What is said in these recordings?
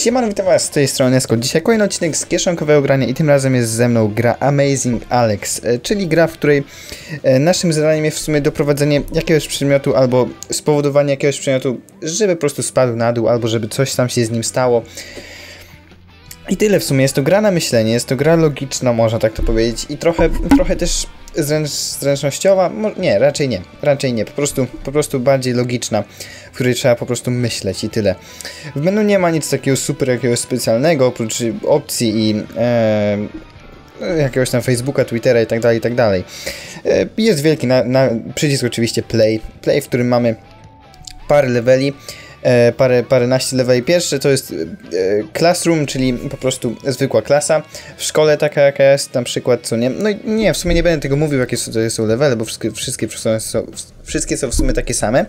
Siemano, witam was z tej strony Nesko. Dzisiaj kolejny odcinek z kieszonkowego grania i tym razem jest ze mną gra Amazing Alex, e, czyli gra, w której e, naszym zadaniem jest w sumie doprowadzenie jakiegoś przedmiotu albo spowodowanie jakiegoś przedmiotu, żeby po prostu spadł na dół, albo żeby coś tam się z nim stało. I tyle w sumie, jest to gra na myślenie, jest to gra logiczna, można tak to powiedzieć i trochę, trochę też zręcz, zręcznościowa, nie, raczej nie, raczej nie, po prostu, po prostu bardziej logiczna, w której trzeba po prostu myśleć i tyle. W menu nie ma nic takiego super jakiegoś specjalnego, oprócz opcji i e, jakiegoś tam Facebooka, Twittera i tak dalej, i tak dalej. E, jest wielki na, na, przycisk oczywiście play, play, w którym mamy parę leveli, e, parę, paręnaście leveli. Pierwszy to jest e, classroom, czyli po prostu zwykła klasa. W szkole taka jaka jest, na przykład, co nie. No nie, w sumie nie będę tego mówił, jakie są, to są levele, bo wszystkie, wszystkie, są, wszystkie są w sumie takie same.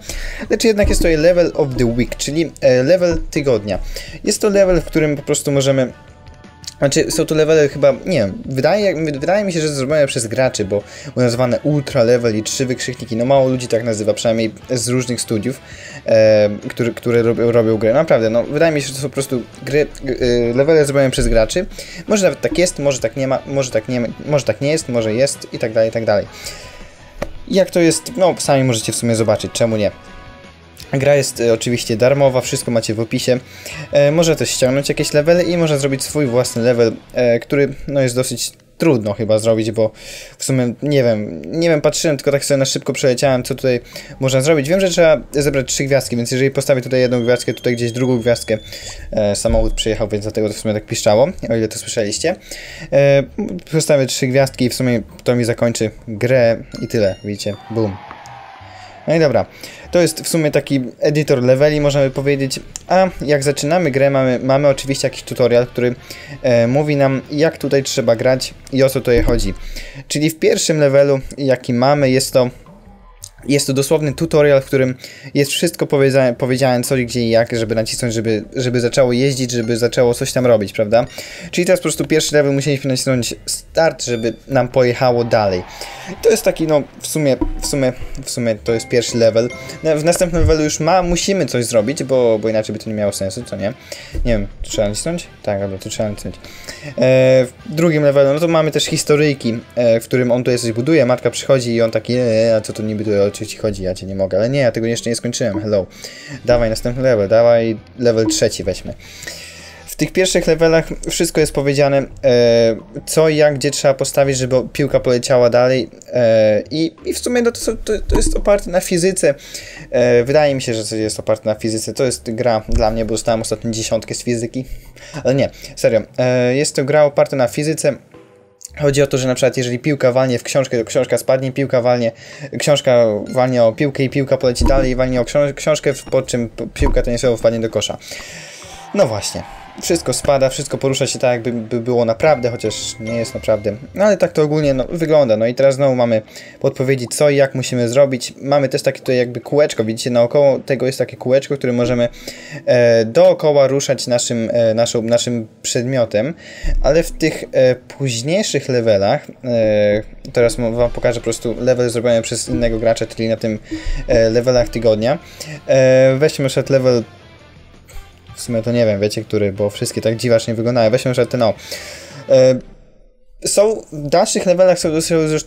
Lecz jednak jest to level of the week, czyli e, level tygodnia. Jest to level, w którym po prostu możemy znaczy, są to levely chyba, nie wydaje, wydaje mi się, że zrobione przez graczy, bo nazwane ultra level i trzy wykrzykniki, no mało ludzi tak nazywa, przynajmniej z różnych studiów, e, które, które robią, robią grę. Naprawdę, no wydaje mi się, że to są po prostu gry, e, levele zrobione przez graczy. Może nawet tak jest, może tak nie ma, może tak nie, może tak nie jest, może jest i tak dalej, i tak dalej. Jak to jest, no sami możecie w sumie zobaczyć, czemu nie. Gra jest y, oczywiście darmowa, wszystko macie w opisie. E, można też ściągnąć jakieś levely i można zrobić swój własny level, e, który no, jest dosyć trudno chyba zrobić, bo w sumie nie wiem, nie wiem, patrzyłem, tylko tak sobie na szybko przeleciałem, co tutaj można zrobić. Wiem, że trzeba zebrać trzy gwiazdki, więc jeżeli postawię tutaj jedną gwiazdkę, tutaj gdzieś drugą gwiazdkę, e, samochód przyjechał, więc dlatego to w sumie tak piszczało, o ile to słyszeliście. E, postawię trzy gwiazdki i w sumie to mi zakończy grę i tyle, widzicie, boom. No i dobra, to jest w sumie taki editor leveli, można by powiedzieć. A jak zaczynamy grę, mamy, mamy oczywiście jakiś tutorial, który e, mówi nam, jak tutaj trzeba grać i o co tutaj chodzi. Czyli w pierwszym levelu, jaki mamy, jest to jest to dosłowny tutorial, w którym jest wszystko powiedziane, powiedziane co i gdzie i jak, żeby nacisnąć, żeby, żeby zaczęło jeździć, żeby zaczęło coś tam robić, prawda? Czyli teraz po prostu pierwszy level musieliśmy nacisnąć start, żeby nam pojechało dalej. To jest taki, no, w sumie, w sumie, w sumie to jest pierwszy level. W następnym levelu już ma, musimy coś zrobić, bo, bo inaczej by to nie miało sensu, co nie? Nie wiem, tu trzeba nacisnąć? Tak, dobra, tu trzeba nacisnąć. E, w drugim levelu, no to mamy też historyjki, e, w którym on tutaj coś buduje, matka przychodzi i on taki, e, a co to niby tu o co ci chodzi, ja cię nie mogę, ale nie, ja tego jeszcze nie skończyłem, hello. Dawaj następny level, dawaj level trzeci weźmy. W tych pierwszych levelach wszystko jest powiedziane, e, co i jak, gdzie trzeba postawić, żeby piłka poleciała dalej e, i, i w sumie no to, to, to jest oparte na fizyce. E, wydaje mi się, że coś jest oparte na fizyce. To jest gra dla mnie, bo dostałem ostatnio dziesiątkę z fizyki, ale nie, serio. E, jest to gra oparta na fizyce. Chodzi o to, że na przykład jeżeli piłka walnie w książkę, to książka spadnie, piłka walnie, książka walnie o piłkę i piłka poleci dalej walnie o książkę, po czym piłka tenisowa wpadnie do kosza. No właśnie wszystko spada, wszystko porusza się tak, jakby by było naprawdę, chociaż nie jest naprawdę. No ale tak to ogólnie no, wygląda. No i teraz znowu mamy podpowiedzi, co i jak musimy zrobić. Mamy też takie tutaj jakby kółeczko, widzicie, naokoło tego jest takie kółeczko, które możemy e, dookoła ruszać naszym, e, naszą, naszym przedmiotem, ale w tych e, późniejszych levelach, e, teraz wam pokażę po prostu level zrobiony przez innego gracza, czyli na tym e, levelach tygodnia. E, weźmy na przykład level w sumie to nie wiem, wiecie, który, bo wszystkie tak dziwacznie wyglądają. Weźmy, że ten no. E, są w dalszych levelach są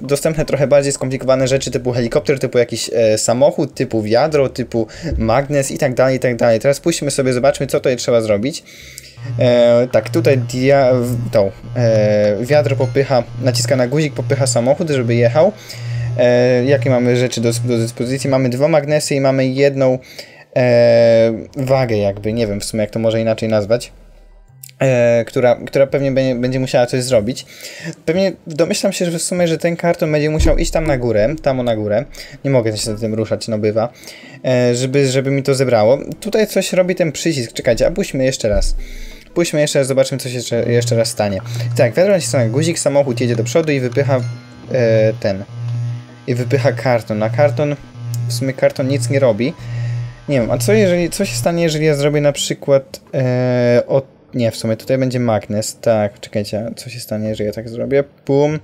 dostępne trochę bardziej skomplikowane rzeczy typu helikopter, typu jakiś e, samochód, typu wiadro, typu magnes i tak dalej, i tak dalej. Teraz pójdźmy sobie, zobaczmy co tutaj trzeba zrobić. E, tak, tutaj dia, to, e, wiadro popycha, naciska na guzik, popycha samochód, żeby jechał. E, jakie mamy rzeczy do, do dyspozycji? Mamy dwa magnesy i mamy jedną e, wagę jakby, nie wiem w sumie jak to może inaczej nazwać. E, która, która pewnie będzie, będzie musiała coś zrobić. Pewnie domyślam się, że w sumie, że ten karton będzie musiał iść tam na górę, tam na górę. Nie mogę się za tym ruszać, no bywa. E, żeby, żeby mi to zebrało. Tutaj coś robi ten przycisk. Czekajcie, a pójdźmy jeszcze raz. Pójdźmy jeszcze raz, zobaczymy, co się jeszcze, jeszcze raz stanie. Tak, wiadomo, że guzik, samochód jedzie do przodu i wypycha e, ten. I wypycha karton. Na karton, w sumie karton nic nie robi. Nie wiem, a co jeżeli, co się stanie, jeżeli ja zrobię na przykład e, od, nie, w sumie tutaj będzie magnes, tak, czekajcie, co się stanie, jeżeli ja tak zrobię, pum,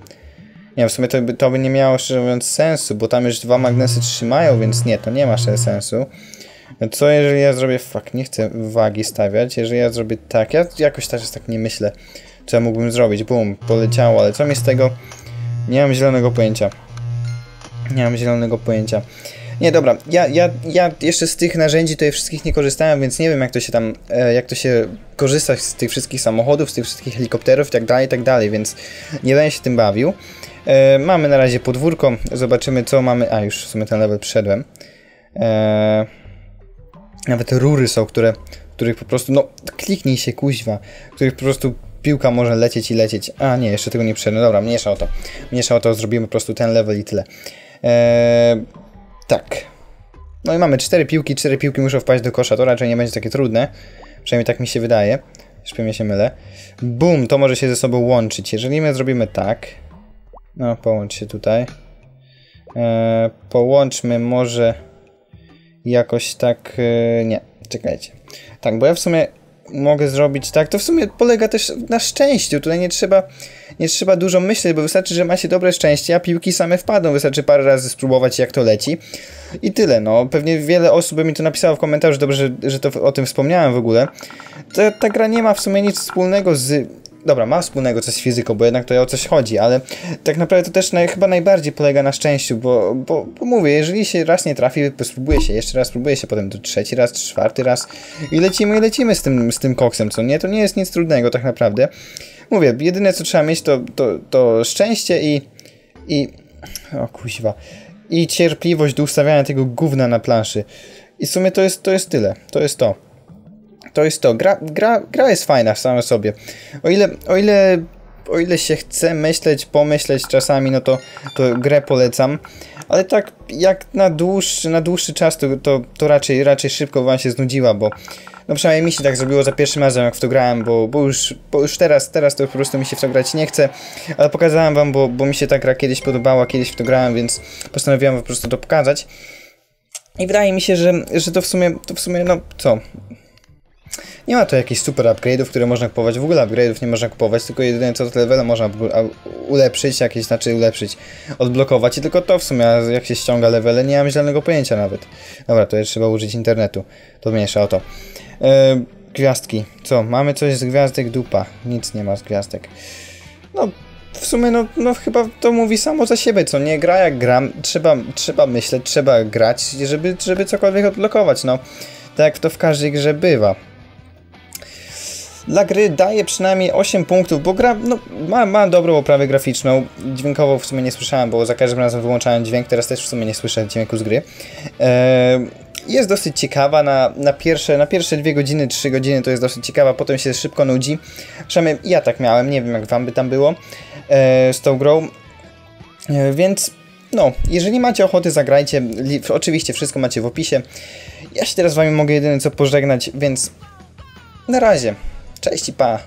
nie w sumie to by, to by nie miało szczerze mówiąc sensu, bo tam już dwa magnesy trzymają, więc nie, to nie ma sensu. Co jeżeli ja zrobię... Fuck, nie chcę wagi stawiać. Jeżeli ja zrobię tak, ja jakoś też tak nie myślę, co ja mógłbym zrobić. Bum, poleciało, ale co mi z tego? Nie mam zielonego pojęcia. Nie mam zielonego pojęcia. Nie, dobra, ja, ja, ja jeszcze z tych narzędzi tutaj wszystkich nie korzystałem, więc nie wiem jak to się tam, e, jak to się korzysta z tych wszystkich samochodów, z tych wszystkich helikopterów i tak dalej, tak dalej, więc nie będę się tym bawił. E, mamy na razie podwórko, zobaczymy co mamy, a już w sumie ten level przeszedłem. E, nawet rury są, które, których po prostu, no kliknij się kuźwa, których po prostu piłka może lecieć i lecieć. A nie, jeszcze tego nie przeszedłem, dobra, mniejsza o to. Mniejsza o to, zrobimy po prostu ten level i tyle. Eee, tak. No i mamy cztery piłki, cztery piłki muszą wpaść do kosza, to raczej nie będzie takie trudne. Przynajmniej tak mi się wydaje. Już mnie się mylę. Bum, to może się ze sobą łączyć. Jeżeli my zrobimy tak... No, połącz się tutaj. Eee, połączmy może jakoś tak... E, nie, czekajcie. Tak, bo ja w sumie mogę zrobić tak. To w sumie polega też na szczęściu. Tutaj nie trzeba, nie trzeba dużo myśleć, bo wystarczy, że macie dobre szczęście, a piłki same wpadną. Wystarczy parę razy spróbować, jak to leci. I tyle, no. Pewnie wiele osób by mi to napisało w komentarzu, dobrze, że, że to o tym wspomniałem w ogóle. Ta, ta gra nie ma w sumie nic wspólnego z dobra, ma wspólnego coś z fizyką, bo jednak to o coś chodzi, ale tak naprawdę to też naj, chyba najbardziej polega na szczęściu, bo, bo, bo mówię, jeżeli się raz nie trafi, spróbuje się, jeszcze raz spróbuje się, potem trzeci raz, czwarty raz i lecimy i lecimy z tym, z tym koksem, co nie? To nie jest nic trudnego tak naprawdę. Mówię, jedyne co trzeba mieć to, to, to szczęście i, i... o kuźwa. I cierpliwość do ustawiania tego gówna na planszy. I w sumie to jest, to jest tyle. To jest to to jest to. Gra, gra, gra jest fajna w samej sobie. O ile, o ile, o ile się chce myśleć, pomyśleć czasami, no to, to grę polecam. Ale tak jak na dłuższy, na dłuższy czas, to, to, to raczej, raczej szybko wam się znudziła, bo no przynajmniej mi się tak zrobiło za pierwszym razem, jak w to grałem, bo, bo, już, bo już teraz, teraz to po prostu mi się w to grać nie chce, ale pokazałem wam, bo, bo mi się ta gra kiedyś podobała, kiedyś w to grałem, więc postanowiłem po prostu to pokazać. I wydaje mi się, że, że to w sumie, to w sumie, no co, nie ma to jakichś super upgrade'ów, które można kupować. W ogóle upgrade'ów nie można kupować, tylko jedyne co to levele można ulepszyć, jakieś znaczy ulepszyć, odblokować i tylko to w sumie, jak się ściąga levele, nie mam zielonego pojęcia nawet. Dobra, to jest trzeba użyć internetu. To mniejsza o to. Yy, gwiazdki. Co? Mamy coś z gwiazdek dupa. Nic nie ma z gwiazdek. No, w sumie no, no chyba to mówi samo za siebie, co nie gra jak gram, trzeba, trzeba myśleć, trzeba grać, żeby, żeby cokolwiek odblokować, no. Tak jak to w każdej grze bywa dla gry daje przynajmniej 8 punktów, bo gra no, ma, ma dobrą oprawę graficzną. Dźwiękowo w sumie nie słyszałem, bo za każdym razem wyłączałem dźwięk, teraz też w sumie nie słyszę dźwięku z gry. Eee, jest dosyć ciekawa, na, na, pierwsze, na pierwsze 2 godziny, 3 godziny to jest dosyć ciekawa, potem się szybko nudzi. Przynajmniej ja tak miałem, nie wiem jak wam by tam było e, z tą grą. E, więc no, jeżeli macie ochoty, zagrajcie. Oczywiście wszystko macie w opisie. Ja się teraz wami mogę jedynie co pożegnać, więc na razie. Cześć i pa!